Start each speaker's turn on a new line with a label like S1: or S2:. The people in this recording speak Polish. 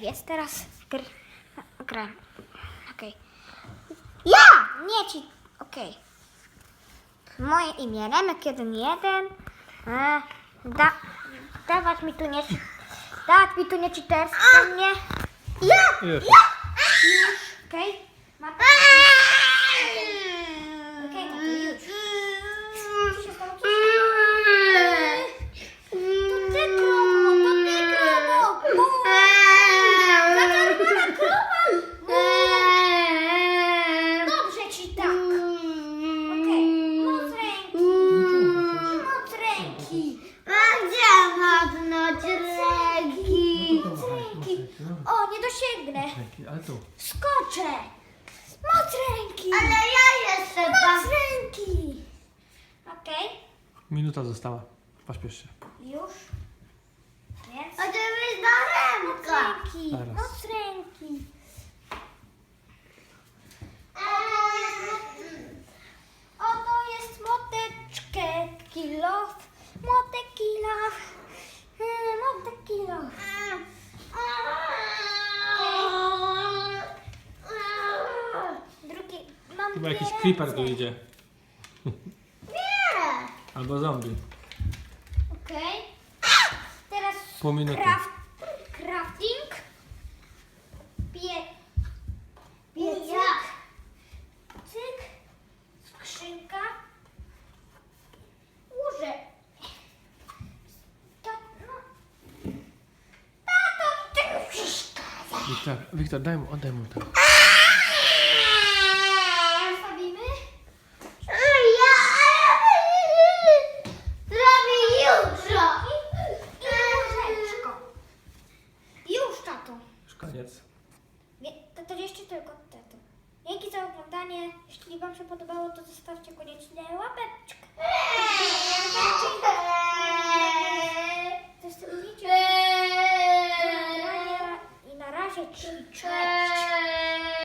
S1: więc teraz gr... gram. Okej. Ja! Nie ci. Okej. Moje imię Remek 11. E, da, dawać mi tu nie... Dawać mi tu nie cheaterstwo, nie? Ja! Okej? Ma... Okej, no to już. Co się stało? Co się To ty, krowo, to ty, krowo! Mu! Zaczerwona krowa! Mu! Dobrze ci tak. Okej, moc ręki, moc ręki, moc ręki.
S2: Ręki, Ale tu.
S1: Skoczę. Moc ręki.
S3: Ale ja jestem
S1: Moc ręki. Okej,
S2: Minuta została. Pośpiesz się.
S1: już. Więc...
S3: A to jest na
S1: Moc
S3: ręka.
S1: ręki,
S2: Zaraz.
S1: moc ręki. Oto jest moteczkę kilof, motek kilof,
S2: Chyba jakiś creeper tu idzie.
S3: Nie.
S2: Albo zombie.
S1: Okej. Teraz
S2: Pół minuty.
S1: Craft, crafting. Pie, piecyk.
S3: Ja.
S1: Cyk. Skrzynka. Łoże. Ta, no. Tato, przeszkadza.
S2: Wiktor, Wiktor, daj mu, oddaj mu to. Koniec.
S1: Nie, to, to jeszcze tylko tato. Dzięki za oglądanie. Jeśli Wam się podobało, to zostawcie koniecznie łapeczkę. Zostawcie i na razie. Cześć.